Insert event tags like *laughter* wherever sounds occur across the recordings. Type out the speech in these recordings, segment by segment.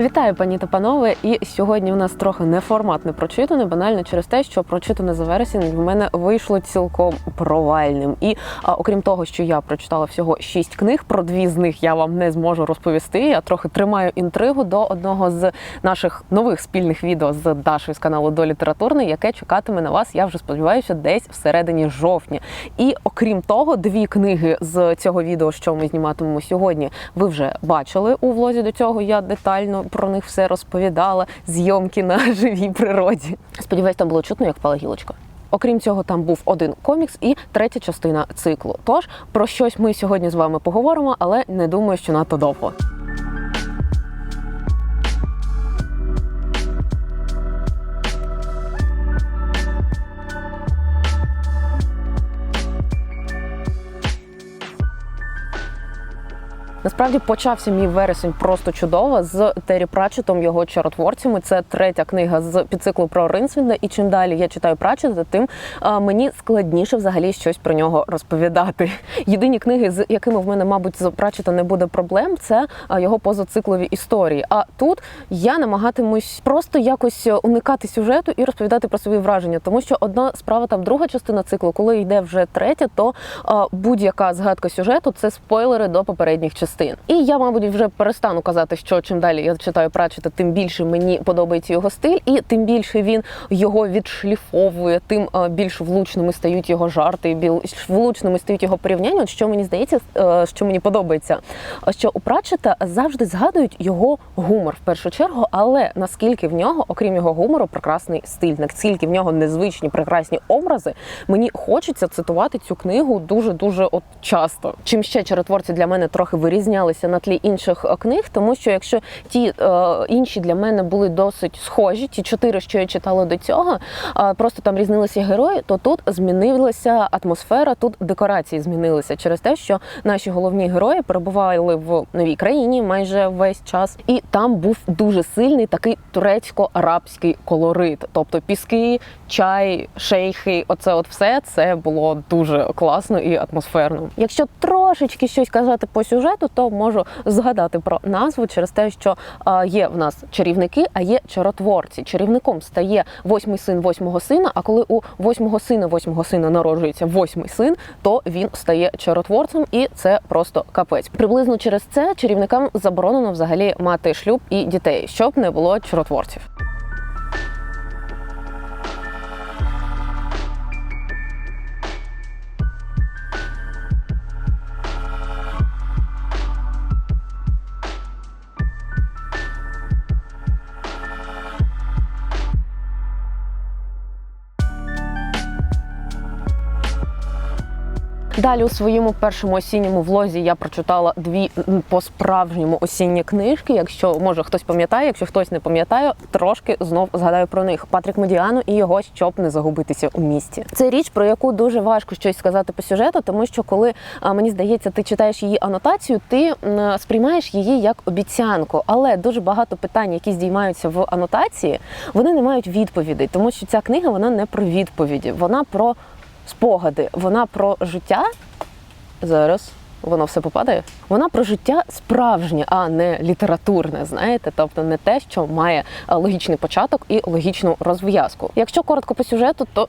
Вітаю, пані та панове. І сьогодні у нас трохи неформатне прочитане, банально через те, що прочитане за вересень в мене вийшло цілком провальним. І а, окрім того, що я прочитала всього шість книг, про дві з них я вам не зможу розповісти. Я трохи тримаю інтригу до одного з наших нових спільних відео з Дашою з каналу до літературний, яке чекатиме на вас. Я вже сподіваюся, десь всередині жовтня. І окрім того, дві книги з цього відео, що ми зніматимемо сьогодні, ви вже бачили у влозі до цього. Я детально про них все розповідала. Зйомки на *laughs* живій природі. Сподіваюсь, там було чутно, як впала гілочка. Окрім цього, там був один комікс і третя частина циклу. Тож про щось ми сьогодні з вами поговоримо, але не думаю, що надто довго. Насправді почався мій вересень просто чудово з Террі Пратчетом, його чаротворцями. Це третя книга з підциклу про Ринсвінда. І чим далі я читаю Пратчета, тим мені складніше взагалі щось про нього розповідати. Єдині книги, з якими в мене, мабуть, з Пратчета не буде проблем, це його позациклові історії. А тут я намагатимусь просто якось уникати сюжету і розповідати про свої враження, тому що одна справа там друга частина циклу, коли йде вже третя, то будь-яка згадка сюжету це спойлери до попередніх частин. І я, мабуть, вже перестану казати, що чим далі я читаю Пратчета, тим більше мені подобається його стиль, і тим більше він його відшліфовує, тим більш влучними стають його жарти, більш влучними стають його порівняння. От що мені здається, е, що мені подобається, що у Пратчета завжди згадують його гумор в першу чергу, але наскільки в нього, окрім його гумору, прекрасний стиль, наскільки в нього незвичні прекрасні образи, мені хочеться цитувати цю книгу дуже дуже от часто. Чим ще чаротворці для мене трохи вирізнялися на тлі інших е, книг, тому що якщо ті е, інші для мене були досить схожі, ті чотири, що я читала до цього, просто там різнилися герої, то тут змінилася атмосфера, тут декорації змінилися через те, що наші головні герої перебували в новій країні майже весь час, і там був дуже сильний такий турецько-арабський колорит, тобто піски, чай, шейхи, оце от все це було дуже класно і атмосферно. Якщо трошечки щось казати по сюжету, то можу згадати про назву через те, що є в нас чарівники, а є чаротворці. Чарівником стає восьмий син восьмого сина. А коли у восьмого сина восьмого сина народжується восьмий син, то він стає чаротворцем, і це просто капець. Приблизно через це чарівникам заборонено взагалі мати шлюб і дітей, щоб не було чаротворців. Далі у своєму першому осінньому влозі я прочитала дві по-справжньому осінні книжки. Якщо може хтось пам'ятає, якщо хтось не пам'ятає, трошки знов згадаю про них. Патрік Медіану і його щоб не загубитися у місті. Це річ, про яку дуже важко щось сказати по сюжету, тому що коли мені здається, ти читаєш її анотацію, ти сприймаєш її як обіцянку. Але дуже багато питань, які здіймаються в анотації, вони не мають відповідей, тому що ця книга вона не про відповіді, вона про спогади, вона про життя. Зараз воно все попадає. Вона про життя справжнє, а не літературне. Знаєте, тобто не те, що має логічний початок і логічну розв'язку. Якщо коротко по сюжету, то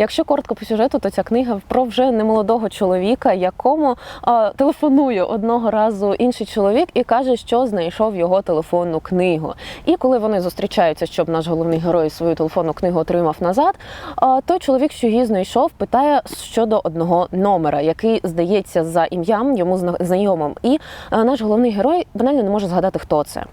Якщо коротко по сюжету, то ця книга про вже немолодого чоловіка, якому а, телефонує одного разу інший чоловік і каже, що знайшов його телефонну книгу. І коли вони зустрічаються, щоб наш головний герой свою телефонну книгу отримав назад, а, той чоловік, що її знайшов, питає щодо одного номера, який здається за ім'ям йому зна- знайомим. І а, наш головний герой банально не може згадати, хто це.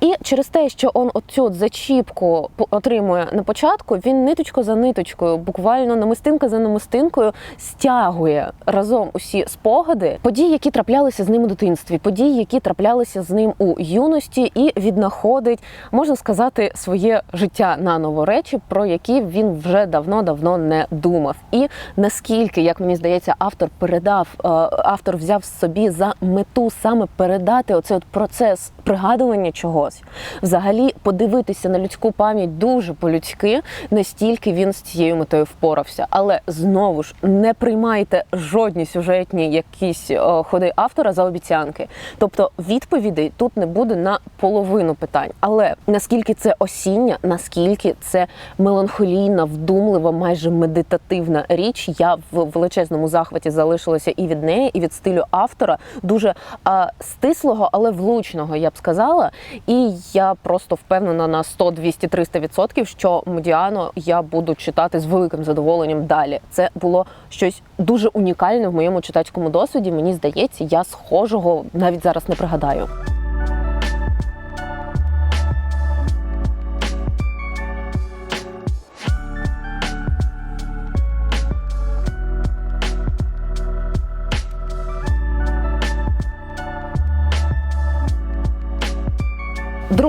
І через те, що он оцю зачіпку отримує на початку, він ниточку за ниточкою, буквально намистинка за намистинкою стягує разом усі спогади, події, які траплялися з ним у дитинстві, події, які траплялися з ним у юності, і віднаходить, можна сказати, своє життя наново речі, про які він вже давно-давно не думав. І наскільки, як мені здається, автор передав, е, автор взяв собі за мету саме передати оцей от процес пригадування чогось, взагалі подивитися на людську пам'ять дуже по-людськи, настільки він з цією метою впорався. Але знову ж не приймайте жодні сюжетні якісь е, ходи автора за обіцянки. Тобто відповідей тут не буде на половину питань. Але наскільки це осіння, наскільки це меланхолійна, вдумлива, майже медитативна річ, я в величезному захваті залишилася і від неї, і від стилю автора, дуже а, стислого, але влучного, я б сказала. І я просто впевнена на 100, 200, 300 відсотків, що Модіано я буду читати з великим задоволенням далі. Це було щось дуже унікальне в моєму читацькому досвіді. Мені здається, я схожого навіть зараз не пригадаю.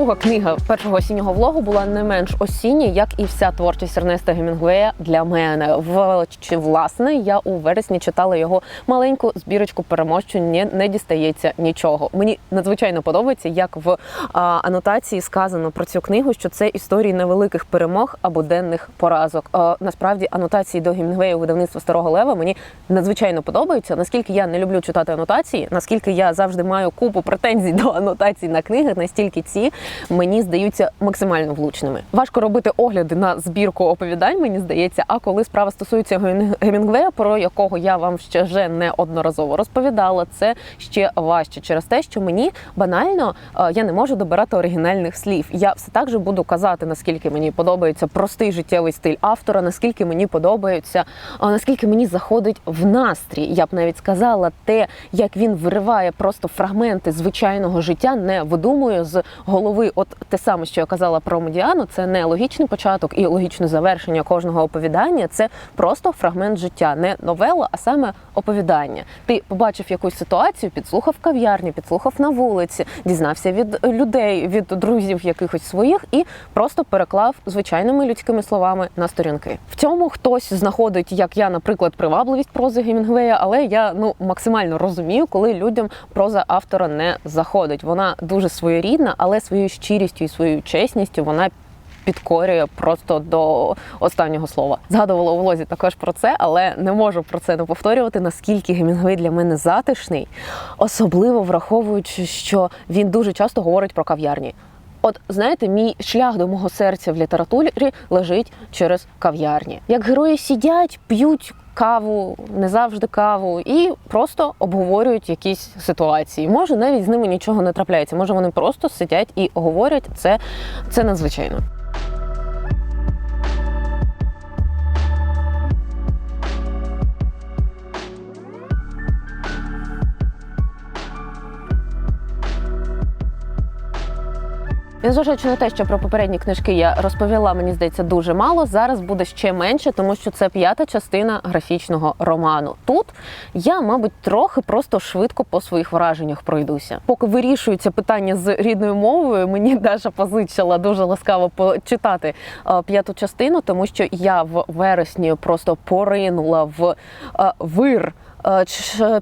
Друга книга першого осіннього влогу була не менш осіння, як і вся творчість Ернеста Гемінгуея для мене. В чи власне я у вересні читала його маленьку збірочку переможчень. Не, не дістається нічого. Мені надзвичайно подобається, як в а, анотації сказано про цю книгу, що це історії невеликих перемог або денних поразок. А, насправді анотації до Гемінгуея видавництва Старого Лева мені надзвичайно подобаються. Наскільки я не люблю читати анотації, наскільки я завжди маю купу претензій до анотацій на книги, настільки ці мені здаються максимально влучними. Важко робити огляди на збірку оповідань, мені здається. А коли справа стосується Гемін- Гемінгвея, про якого я вам ще вже неодноразово розповідала, це ще важче через те, що мені банально е, я не можу добирати оригінальних слів. Я все так же буду казати, наскільки мені подобається простий життєвий стиль автора, наскільки мені подобається, а наскільки мені заходить в настрій. Я б навіть сказала те, як він вириває просто фрагменти звичайного життя, не видумує з голови. От те саме, що я казала про Медіану, це не логічний початок і логічне завершення кожного оповідання. Це просто фрагмент життя, не новела, а саме оповідання. Ти побачив якусь ситуацію, підслухав кав'ярні, підслухав на вулиці, дізнався від людей, від друзів якихось своїх, і просто переклав звичайними людськими словами на сторінки. В цьому хтось знаходить, як я, наприклад, привабливість прози Гемінгвея, але я ну максимально розумію, коли людям проза автора не заходить. Вона дуже своєрідна, але своєю щирістю і своєю чесністю вона. Підкорює просто до останнього слова. Згадувала у влозі також про це, але не можу про це не повторювати, наскільки Гемінгвей для мене затишний, особливо враховуючи, що він дуже часто говорить про кав'ярні. От знаєте, мій шлях до мого серця в літературі лежить через кав'ярні. Як герої сидять, п'ють каву, не завжди каву, і просто обговорюють якісь ситуації. Може, навіть з ними нічого не трапляється. Може, вони просто сидять і говорять. Це, це надзвичайно. Незважаючи на те, що про попередні книжки я розповіла, мені здається, дуже мало. Зараз буде ще менше, тому що це п'ята частина графічного роману. Тут я, мабуть, трохи просто швидко по своїх враженнях пройдуся. Поки вирішується питання з рідною мовою, мені Даша позичила дуже ласкаво почитати е, п'яту частину, тому що я в вересні просто поринула в е, вир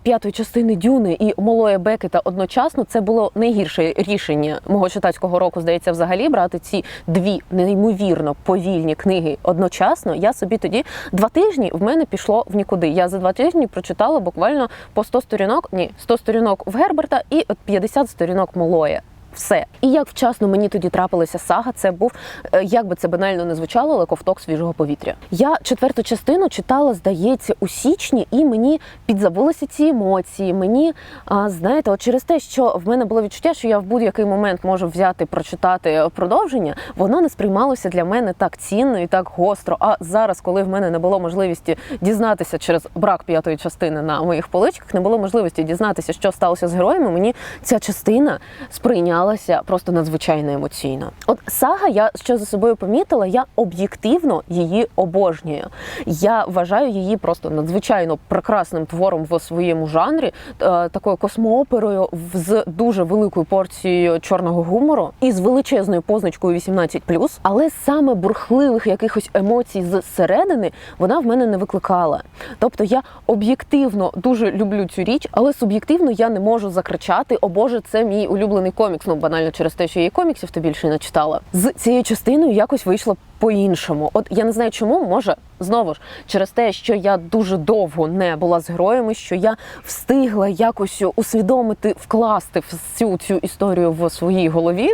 п'ятої частини Дюни і Молоя Бекета одночасно це було найгірше рішення мого читацького року. Здається, взагалі брати ці дві неймовірно повільні книги одночасно. Я собі тоді два тижні в мене пішло в нікуди. Я за два тижні прочитала буквально по 100 сторінок, ні, 100 сторінок в Герберта і от 50 сторінок Молоя. Все. І як вчасно мені тоді трапилася сага, це був, е, як би це банально не звучало, але ковток свіжого повітря. Я четверту частину читала, здається, у січні, і мені підзабулися ці емоції. Мені, а, знаєте, от через те, що в мене було відчуття, що я в будь-який момент можу взяти прочитати продовження, воно не сприймалося для мене так цінно і так гостро. А зараз, коли в мене не було можливості дізнатися через брак п'ятої частини на моїх поличках, не було можливості дізнатися, що сталося з героями. Мені ця частина сприйнялася просто надзвичайно емоційно. От сага, я що за собою помітила, я об'єктивно її обожнюю. Я вважаю її просто надзвичайно прекрасним твором в своєму жанрі, е, такою космооперою з дуже великою порцією чорного гумору і з величезною позначкою 18+, але саме бурхливих якихось емоцій зсередини вона в мене не викликала. Тобто я об'єктивно дуже люблю цю річ, але суб'єктивно я не можу закричати: О Боже, це мій улюблений комікс. Ну банально через те, що її коміксів ти більше не читала. З цією частиною якось вийшло по-іншому. От я не знаю, чому може знову ж через те, що я дуже довго не була з героями, що я встигла якось усвідомити, вкласти всю цю історію в своїй голові.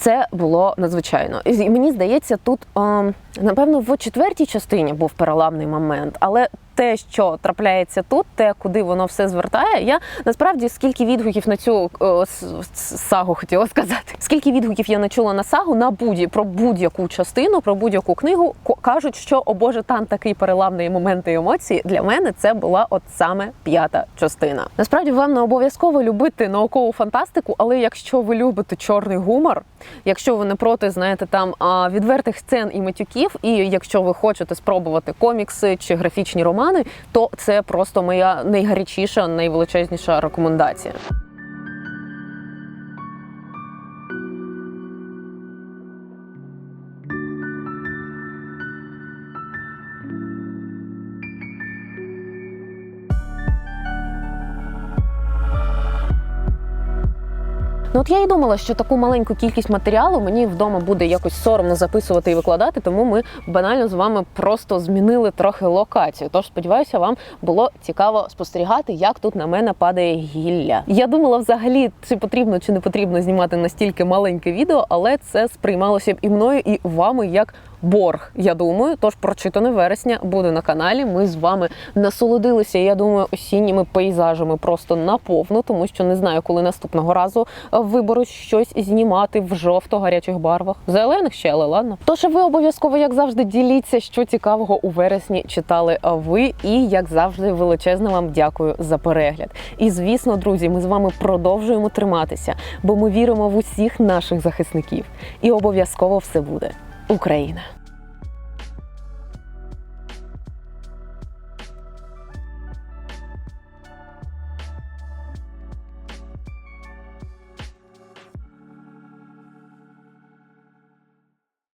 Це було надзвичайно. І мені здається, тут ем, напевно в четвертій частині був переламний момент, але те, що трапляється тут, те, куди воно все звертає, я насправді скільки відгуків на цю с- сагу хотіла сказати, скільки відгуків я не чула на сагу на будь про будь-яку частину, про будь-яку книгу кажуть, що о Боже, там такий переламний момент і емоції. Для мене це була от саме п'ята частина. Насправді вам не обов'язково любити наукову фантастику, але якщо ви любите чорний гумор, якщо ви не проти, знаєте, там відвертих сцен і матюків, і якщо ви хочете спробувати комікси чи графічні романи, то це просто моя найгарячіша, найвеличезніша рекомендація. Ну от я і думала, що таку маленьку кількість матеріалу мені вдома буде якось соромно записувати і викладати, тому ми банально з вами просто змінили трохи локацію. Тож сподіваюся, вам було цікаво спостерігати, як тут на мене падає гілля. Я думала, взагалі, чи потрібно чи не потрібно знімати настільки маленьке відео, але це сприймалося б і мною, і вами як. Борг, я думаю, тож прочитане вересня буде на каналі. Ми з вами насолодилися. Я думаю, осінніми пейзажами просто наповну, тому що не знаю, коли наступного разу виберуть щось знімати в жовто-гарячих барвах. Зелених ще, але ладно. Тож ви обов'язково, як завжди, діліться, що цікавого у вересні читали ви. І як завжди, величезне вам дякую за перегляд. І звісно, друзі, ми з вами продовжуємо триматися, бо ми віримо в усіх наших захисників. І обов'язково все буде. Україна.